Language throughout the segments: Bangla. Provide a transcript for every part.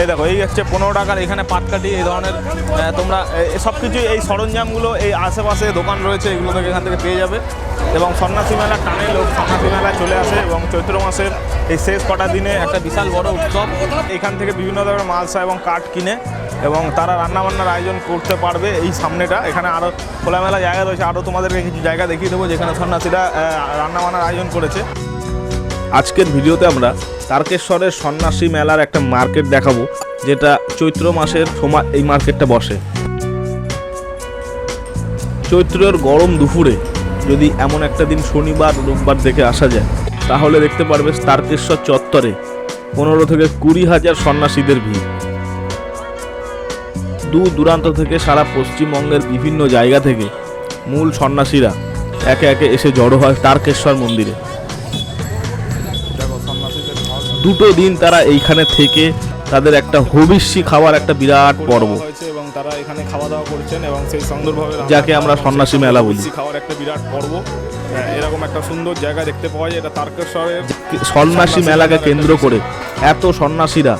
এই দেখো, এই হচ্ছে পনেরো টাকার এখানে পাটকাঠি, এই ধরনের তোমরা সব কিছু এই সরঞ্জামগুলো, এই আশেপাশে দোকান রয়েছে, এগুলো থেকে এখান থেকে পেয়ে যাবে। এবং সন্ন্যাসী মেলা টানে লোক, সন্ন্যাসী মেলা চলে আসে এবং চৈত্র মাসের এই শেষ কটা দিনে একটা বিশাল বড় উৎসব। এখান থেকে বিভিন্ন ধরনের মালসা এবং কাঠ কিনে এবং তারা রান্নাবান্নার আয়োজন করতে পারবে এই সামনেটা। এখানে আরও খোলামেলা জায়গা রয়েছে। আরও তোমাদেরকে কিছু জায়গা দেখিয়ে দেবো, যেখানে সন্ন্যাসীরা রান্নাবান্নার আয়োজন করেছে। আজকের ভিডিওতে আমরা তারকেশ্বরের সন্ন্যাসী মেলার একটা মার্কেট দেখাবো, যেটা চৈত্র মাসের সময় এই মার্কেটটা বসে। চৈত্রের গরম দুপুরে যদি এমন একটা দিন শনিবার, রোববার দেখে আসা যায়, তাহলে দেখতে পারবে তারকেশ্বর চত্বরে পনেরো থেকে কুড়ি হাজার সন্ন্যাসীদের ভিড়। দূর দূরান্ত থেকে সারা পশ্চিমবঙ্গের বিভিন্ন জায়গা থেকে মূল সন্ন্যাসীরা একে একে এসে জড়ো হয় তারকেশ্বর মন্দিরে। দুটো দিন তারা এইখানে থেকে তাদের একটা হবিষ্যি খাওয়ার একটা বিরাট পর্ব। এবং তারা এখানে খাওয়া দাওয়া করছেন এবং সেই সুন্দরভাবে যাকে আমরা সন্ন্যাসী মেলা বলি। খাওয়ার একটা বিরাট পর্ব। এরকম একটা সুন্দর জায়গা দেখতে পাওয়া যায়। এটা তারকেশ্বরের সন্ন্যাসী মেলাকে কেন্দ্র করে এত সন্ন্যাসীরা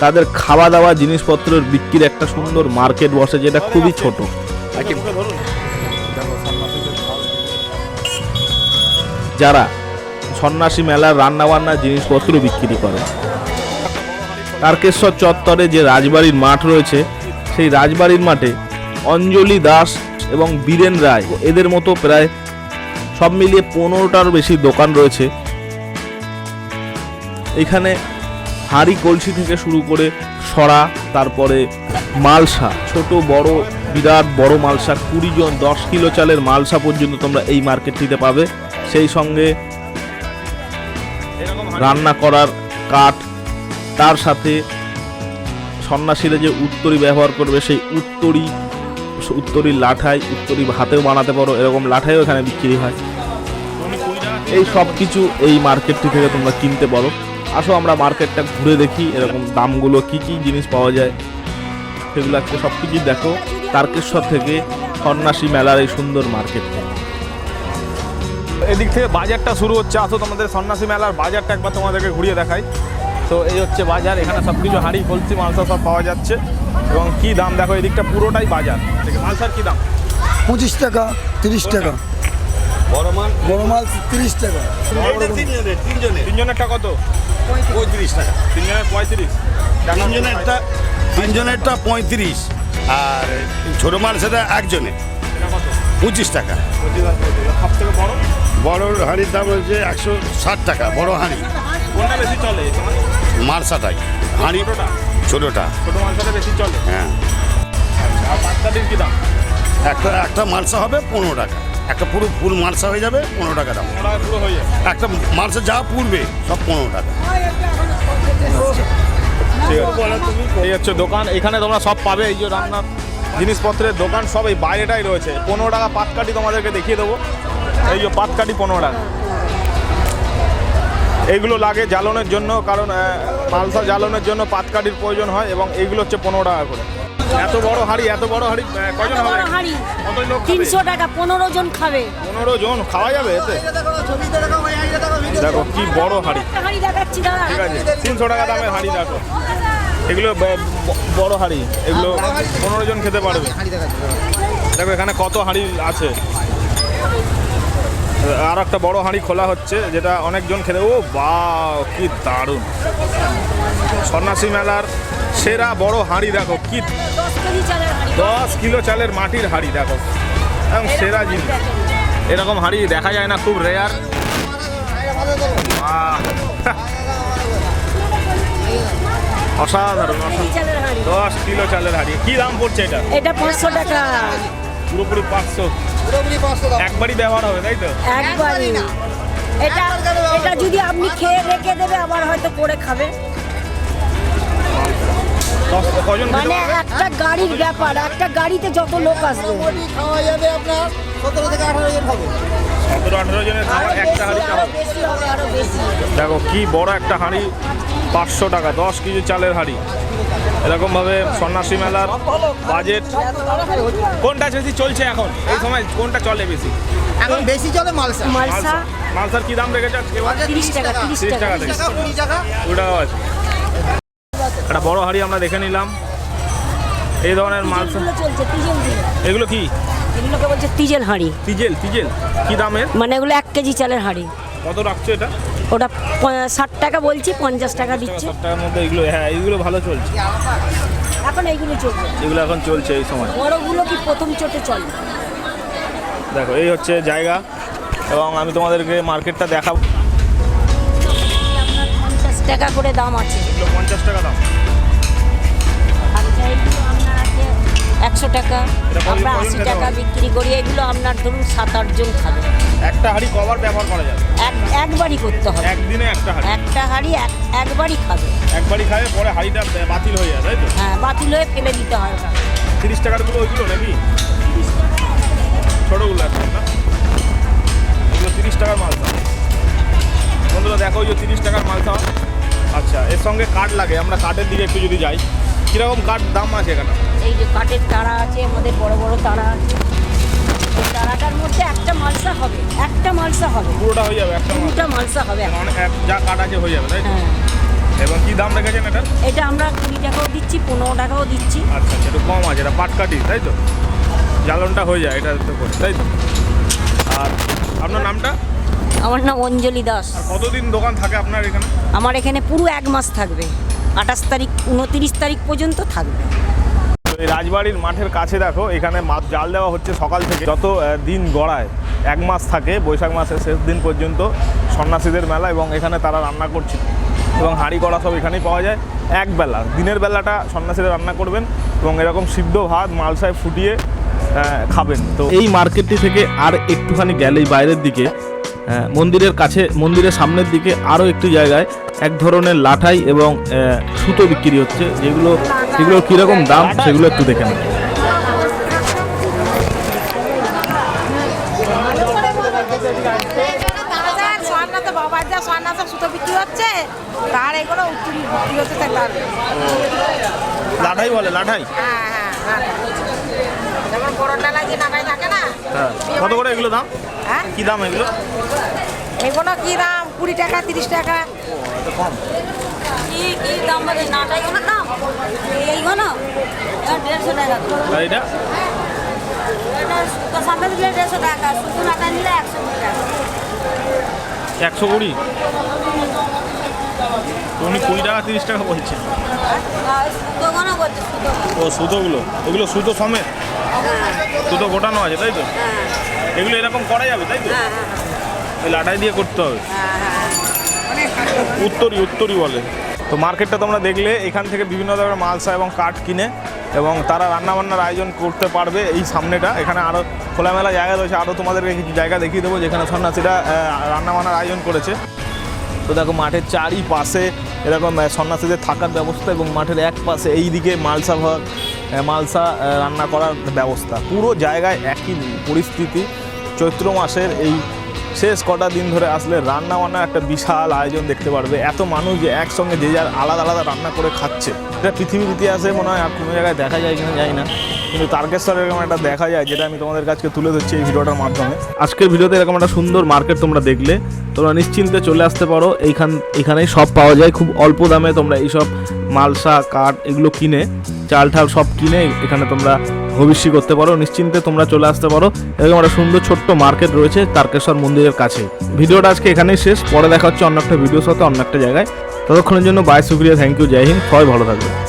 তাদের খাওয়া দাওয়া জিনিসপত্রের বিক্রির একটা সুন্দর মার্কেট বসে যেটা খুবই ছোট। খাওয়া যারা সন্ন্যাসী মেলার রান্নাবান্না জিনিসপত্র বিক্রি করে। তারকেশ্বর চত্বরে যে রাজবাড়ির মাঠ রয়েছে, সেই রাজবাড়ির মাঠে অঞ্জলি দাস এবং বীরেন রায় এদের মতো প্রায় সব মিলিয়ে পনেরোটার বেশি দোকান রয়েছে। এখানে হাঁড়ি কলসি থেকে শুরু করে সরা তারপরে মালসা, ছোট, বড়, বিরাট, বড় মালসা, কুড়ি জন, দশ কিলো চালের মালসা পর্যন্ত তোমরা এই মার্কেটটিতে পাবে। সেই সঙ্গে রান্না করার কাঠ তার সাথে সন্ন্যাসীরা যে উত্তরি ব্যবহার করবে সেই উত্তরি উত্তরির লাঠাই উত্তরি হাতেও বানাতে পারো এরকম লাঠাইও এখানে বিক্রি হয়। এই সব কিছু এই মার্কেটটি থেকে তোমরা কিনতে পারো। আসো আমরা মার্কেটটা ঘুরে দেখি এরকম দামগুলো কি কি জিনিস পাওয়া যায়। সেগুলো আজকে সব কিছুই দেখো। তারকেশ্বর থেকে সন্ন্যাসী মেলার এই সুন্দর মার্কেটটা। এদিক থেকে বাজারটা শুরু হচ্ছে। আসো তোমাদের সন্ন্যাসী মেলার বাজারটা একবার তোমাদেরকে ঘুরিয়ে দেখাই। তো এই হচ্ছে বাজার এখানে সব কিছু হাঁড়ি কলসি মালসা সব পাওয়া যাচ্ছে। এবং কি দাম দেখো এদিকটা পুরোটাই বাজার। মালসার কি দাম? পঁচিশ টাকা তিরিশ টাকা। বড় মাল? বড় মাল তিরিশ টাকা। তিনজনেরটা কত? পঁয়ত্রিশ। টাকা। তিনজনের পঁয়ত্রিশ। তিনজনেরটা তিনজনেরটা পঁয়ত্রিশ। আর ছোট মাল সেটা একজনে এটা কত পঁচিশ টাকা। বড় হাঁড়ির দাম হচ্ছে একশো ষাট টাকা, বড় হাঁড়ি। মালসাটাই হাঁড়ি ছোটোটা। হ্যাঁ। একটা একটা মালসা হবে পনেরো টাকা। একটা পুরো ফুল মালসা হয়ে যাবে পনেরো টাকা দাম। একটা মালসা যা পুরবে সব পনেরো টাকা। ঠিক আছে। এই হচ্ছে দোকান। এখানে তোমরা সব পাবে। এই যে রান্নার জিনিসপত্রের দোকান সব এই বাইরেটাই রয়েছে। পনেরো টাকা পাতকাঠি তোমাদেরকে দেখিয়ে দেবো। এই যে পাতকাঠি পনেরো টাকা। এইগুলো লাগে জ্বালনের জন্য কারণ মালসা জ্বালনের জন্য পাতকাঠির প্রয়োজন হয় এবং এইগুলো হচ্ছে পনেরো টাকা করে। এত বড় হাঁড়ি এত বড় হাঁড়ি কজন হবে? হাঁড়ি। তিনশো টাকা পনেরো জন খাবে। পনেরো জন খাওয়া যাবে এতে? দেখো কি বড় হাঁড়ি। হাঁড়ি দেখাচ্ছি ঠিক আছে তিনশো টাকা দামের হাঁড়ি দেখো। এগুলো বড় হাঁড়ি। এগুলো পনেরো জন খেতে পারবে। দেখো। এখানে কত হাঁড়ি আছে। আর একটা বড় হাঁড়ি খোলা হচ্ছে যেটা অনেকজন খেতে ও বা কি দারুণ। সন্ন্যাসী মেলার সেরা বড় হাঁড়ি দেখো কি দশ কিলো চালের মাটির হাঁড়ি দেখো। একদম সেরা জিনিস। এরকম হাঁড়ি দেখা যায় না খুব রেয়ার অসাধারণ দশ কিলো চালের হাঁড়ি। কি দাম পড়ছে এটা? এটা পাঁচশো টাকা। পুরোপুরি পাঁচশো। একবারই ব্যবহার হবে তাই তো? একবারই। এটা এটা যদি আপনি খেয়ে রেখে দেবে আবার হয়তো করে খাবে। মানে একটা গাড়ির ব্যাপার। একটা গাড়িতে যত লোক আসবে। খাওয়া যাবে আপনার সতেরো থেকে আঠারো জন হবে। সতেরো আঠেরো জনের খাবার একটা দেখো কি বড় একটা হাঁড়ি। পাঁচশো টাকা দশ কেজি চালের হাঁড়ি। এরকমভাবে সন্ন্যাসী মেলার বাজেট। কোনটা বেশি? চলছে এখন। এই সময় কোনটা চলে বেশি? এখন বেশি চলে মালসা। মালসা। মালসার কি দাম রেখেছে আজকে? তিরিশ টাকা তিরিশ টাকা। টাকা থেকে টাকা আছে। একটা বড় হাড়ি আমরা দেখে নিলাম। এই ধরনের মালসা। এগুলো কি? এগুলোকে বলছে তিজেল হাঁড়ি। তিজেল তিজেল। কি দামের? মানে এগুলো এক কেজি চালের হাঁড়ি। কত রাখছো এটা? ওটা ষাট টাকা বলছি পঞ্চাশ টাকা দিচ্ছে। ষাট টাকার মধ্যে এগুলো হ্যাঁ এগুলো ভালো চলছে। এখন এইগুলো চলছে। এগুলো এখন চলছে এই সময়। বড়গুলো কি প্রথম চোটে চলে? দেখো এই হচ্ছে জায়গা এবং আমি তোমাদেরকে মার্কেটটা দেখাবো। পঞ্চাশ টাকা করে দাম আছে। পঞ্চাশ টাকা দাম। একশো টাকা আমরা আশি টাকা বিক্রি করি এগুলো আপনার ধরুন সাত আটজন খাবে। একটা হাড়ি কবার ব্যবহার করা যাবে এক একবারই করতে হবে। একদিনে একটা হাড়ি? একটা হাঁড়ি এক একবারই খাবে। একবারই খাবে পরে হাড়িটা বাতিল হয়ে যায় তাই তো? হ্যাঁ বাতিল হয়ে ফেলে দিতে হয়। তিরিশ টাকারগুলো ওইগুলো নাকি? ছোটোগুলো একদম না? এগুলো তিরিশ টাকার মাল বন্ধুরা দেখো ওই যে তিরিশ টাকার মাল আচ্ছা এর সঙ্গে কার্ড লাগে আমরা কার্ডের দিকে একটু যদি যাই। কীরকম কাঠ দাম আছে এখানে? এই যে কাঠের তারা আছে আমাদের বড় বড় তারা আছে। তারাটার মধ্যে একটা মালসা হবে একটা মালসা হবে। পুরোটা হয়ে যাবে একটা দুটা মালসা। হবে এক যা কার্ড আছে হয়ে যাবে তাই তো? হ্যাঁ। এবং কি দাম রেখেছেন এটা এটা আমরা কুড়ি টাকাও দিচ্ছি পনেরো টাকাও দিচ্ছি। আচ্ছা আচ্ছা, একটু কম আছে এটা পাটকাটি তাই তো? জ্বালনটা হয়ে যায় এটা তো করে তাই তো? আর আপনার নামটা? আমার নাম অঞ্জলি দাস। কতদিন দোকান থাকে আপনার এখানে? আমার এখানে পুরো এক মাস থাকবে। আঠাশ তারিখ উনতিরিশ তারিখ পর্যন্ত থাকবে। এই রাজবাড়ির মাঠের কাছে দেখো এখানে মাছ জাল দেওয়া হচ্ছে সকাল থেকে। যত দিন গড়ায় এক মাস থাকে বৈশাখ মাসের শেষ দিন পর্যন্ত সন্ন্যাসীদের মেলা এবং এখানে তারা রান্না করছে। এবং হাঁড়ি করা সব এখানেই পাওয়া যায়। এক বেলা দিনের বেলাটা সন্ন্যাসীরা রান্না করবেন এবং এরকম সিদ্ধ ভাত মালসায় ফুটিয়ে খাবেন। তো এই মার্কেটটি থেকে আর একটুখানি গেলেই বাইরের দিকে। মন্দিরের কাছে মন্দিরের সামনের দিকে আরও একটি জায়গায় এক ধরনের লাঠাই এবং সুতো বিক্রি হচ্ছে। যেগুলো যেগুলো কীরকম দাম সেগুলো একটু দেখে সুতো বিক্রি হচ্ছে তার এগুলো বিক্রি হচ্ছে তার লাঠাই বলে লাঠাই। হ্যাঁ হ্যাঁ হ্যাঁ। যেমন বড় ডালা যে নাগাই থাকে না হ্যাঁ কত করে এগুলো দাম? হ্যাঁ? কি দাম এগুলো? এগুলো কি দাম? কুড়ি টাকা তিরিশ টাকা। কি কি দাম বলে? নাটাই কোনো দাম? এইগুলো? দেড়শো টাকা। এটা? এটা সামনে দিলে দেড়শো টাকা সুতো নাটা নিলে একশো টাকা। একশো কুড়ি? উনি কুড়ি টাকা, তিরিশ টাকা বলছেন। ও সুতোগুলো? এগুলো সুতো সমেত? সুতো গোটানো আছে, তাই তো? এগুলো এরকম করা যাবে, তাই তো? এই লাটাই দিয়ে করতে হবে। উত্তরি উত্তরি বলে। তো মার্কেটটা তোমরা দেখলে, এখান থেকে বিভিন্ন ধরনের মালসা এবং কাঠ কিনে এবং তারা রান্নাবান্নার আয়োজন করতে পারবে এই সামনেটা। এখানে আরও খোলামেলা জায়গা রয়েছে। আরও তোমাদেরকে কিছু জায়গা দেখিয়ে দেবো, যেখানে সন্ন্যাসীরা রান্নাবান্নার আয়োজন করেছে। তো দেখো মাঠের চারিপাশে এরকম সন্ন্যাসীদের থাকার ব্যবস্থা এবং মাঠের এক পাশে এই দিকে মালসা ঘর মালসা রান্না করার ব্যবস্থা। পুরো জায়গায় একই পরিস্থিতি। চৈত্র মাসের এই শেষ কটা দিন ধরে আসলে রান্না বান্নার একটা বিশাল আয়োজন দেখতে পারবে। এত মানুষ যে একসঙ্গে যে যার আলাদা আলাদা রান্না করে খাচ্ছে। এটা পৃথিবীর ইতিহাসে মনে হয় আর কোনো জায়গায় দেখা যায় কিনা জানি না। কিন্তু তারকেশ্বর এরকম একটা দেখা যায় যেটা আমি তোমাদের কাছে তুলে ধরছি এই ভিডিওটার মাধ্যমে। আজকের ভিডিওতে এরকম একটা সুন্দর মার্কেট তোমরা দেখলে। তোমরা নিশ্চিন্তে চলে আসতে পারো। এইখান, এখানেই সব পাওয়া যায়। খুব অল্প দামে তোমরা এইসব মালসা, কাঠ এগুলো কিনে চাল ঠাল সব কিনে এখানে তোমরা ভবিষ্যৎ করতে পারো, নিশ্চিন্তে তোমরা চলে আসতে পারো। এবং একটা সুন্দর ছোট্ট মার্কেট রয়েছে তারকেশ্বর মন্দিরের কাছে। ভিডিওটা আজকে এখানেই শেষ। পরে দেখা হচ্ছে অন্য একটা ভিডিওর সাথে অন্য একটা জায়গায়। ততক্ষণের জন্য বাই সুক্রিয়া থ্যাংক ইউ জয় হিন্দ। সবাই ভালো থাকবে।